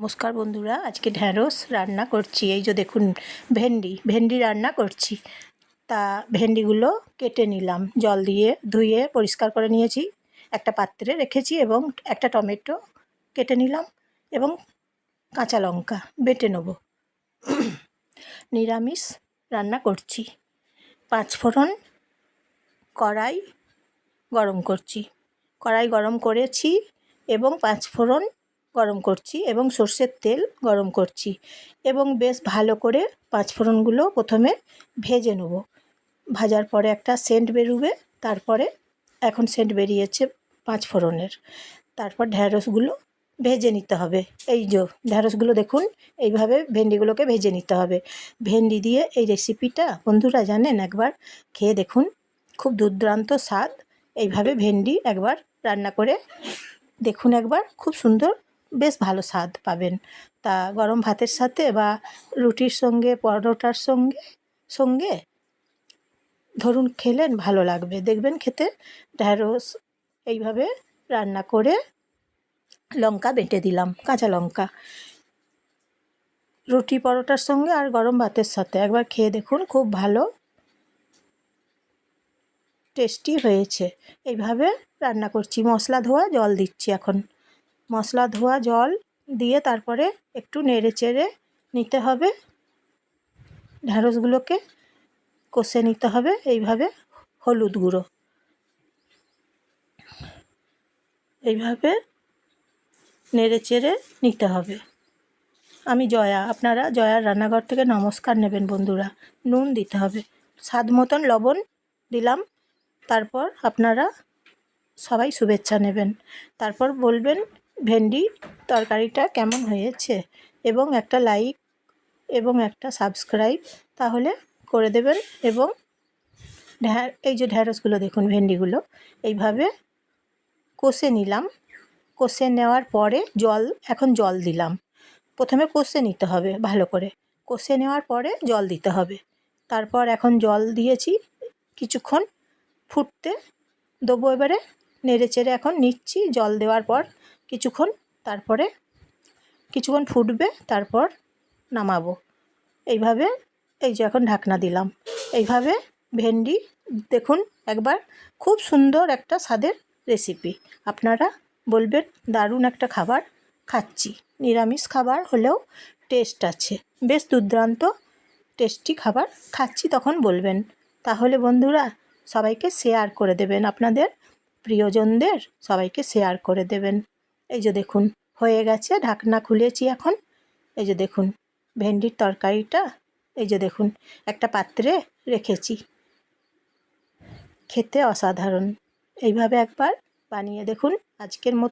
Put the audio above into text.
নমস্কার বন্ধুরা, আজকে ঢ্যাঁড়স রান্না করছি। এই যে দেখুন, ভেন্ডি ভেন্ডি রান্না করছি। তা ভেন্ডিগুলো কেটে নিলাম, জল দিয়ে ধুয়ে পরিষ্কার করে নিয়েছি। একটা পাত্রে রেখেছি এবং একটা টমেটো কেটে নিলাম এবং কাঁচা লঙ্কা বেটে নেব। নিরামিষ রান্না করছি। পাঁচ ফোড়ন কড়াই গরম করছি। কড়াই গরম করেছি এবং পাঁচ ফোড়ন গরম করছি এবং সর্ষের তেল গরম করছি এবং বেশ ভালো করে পাঁচ ফোড়নগুলো প্রথমে ভেজে নেব। ভাজার পরে একটা সেন্ট বেরোবে, তারপরে এখন সেন্ট বেরিয়েছে পাঁচ ফোড়নের তারপর ঢ্যাঁড়সগুলো ভেজে নিতে হবে। এই যে ঢ্যাঁড়সগুলো দেখুন, এইভাবে ভেন্ডিগুলোকে ভেজে নিতে হবে। ভেন্ডি দিয়ে এই রেসিপিটা বন্ধুরা জানেন একবার খেয়ে দেখুন, খুব দুর্দান্ত স্বাদ। এইভাবে ভেন্ডি একবার রান্না করে দেখুন একবার, খুব সুন্দর বেশ ভালো স্বাদ পাবেন। তা গরম ভাতের সাথে বা রুটির সঙ্গে, পরোটার সঙ্গে সঙ্গে ধরুন খেলেন, ভালো লাগবে। দেখবেন খেতে ঢ্যাঁড়স এইভাবে রান্না করে লঙ্কা বেটে দিলাম, কাঁচা লঙ্কা। রুটি, পরোটার সঙ্গে আর গরম ভাতের সাথে। একবার খেয়ে দেখুন, খুব ভালো টেস্টি হয়েছে। এইভাবে রান্না করছি। মশলা ধোয়া, জল দিচ্ছি এখন। মশলা, ধোয়া, জল দিয়ে তারপরে একটু নেড়ে চেড়ে নিতে হবে। ঢ্যাঁড়সগুলোকে কষে নিতে হবে, এইভাবে হলুদ গুঁড়ো। এইভাবে নেড়ে চেড়ে নিতে হবে। আমি জয়া, আপনারা জয়ার রান্নাঘর থেকে নমস্কার নেবেন বন্ধুরা। নুন দিতে হবে। স্বাদ মতন লবণ দিলাম, তারপর আপনারা সবাই শুভেচ্ছা নেবেন। তারপর বলবেন ভেন্ডি তরকারিটা কেমন হয়েছে? এবং একটা লাইক এবং একটা সাবস্ক্রাইব তাহলে করে দেবেন এবং এই যে ঢ্যাঁড়সগুলো দেখুন ভেন্ডিগুলো, এইভাবে কষে নিলাম। কষে নেওয়ার পরে জল, এখন জল দিলাম। প্রথমে কষে নিতে হবে ভালো করে। কষে নেওয়ার পরে জল দিতে হবে। তারপর এখন জল দিয়েছি কিছুক্ষণ ফুটতে। দেবো এবারে, নেড়ে চেড়ে এখন নিচ্ছি। জল দেওয়ার পর কিছুক্ষণ তারপরে কিছুক্ষণ ফুটবে, তারপর নামাবো। এইভাবে এই যে এখন ঢাকনা দিলাম। এইভাবে ভেন্ডি, দেখুন একবার খুব সুন্দর একটা স্বাদের রেসিপি আপনারা বলবেন, দারুণ একটা খাবার, খাচ্ছি। নিরামিষ খাবার হলেও টেস্ট আছে। বেশ দুর্দান্ত টেস্টি খাবার, খাচ্ছি তখন বলবেন। তাহলে বন্ধুরা, সবাইকে শেয়ার করে দেবেন। আপনাদের প্রিয়জনদের সবাইকে শেয়ার করে দেবেন। এই যে দেখুন, হয়ে গেছে, ঢাকনা খুলেছি এখন। এই যে দেখুন, ভেন্ডির তরকারিটা, এই যে দেখুন, একটা পাত্রে রেখেছি। খেতে অসাধারণ। এইভাবে একবার বানিয়ে দেখুন, আজকের মতো।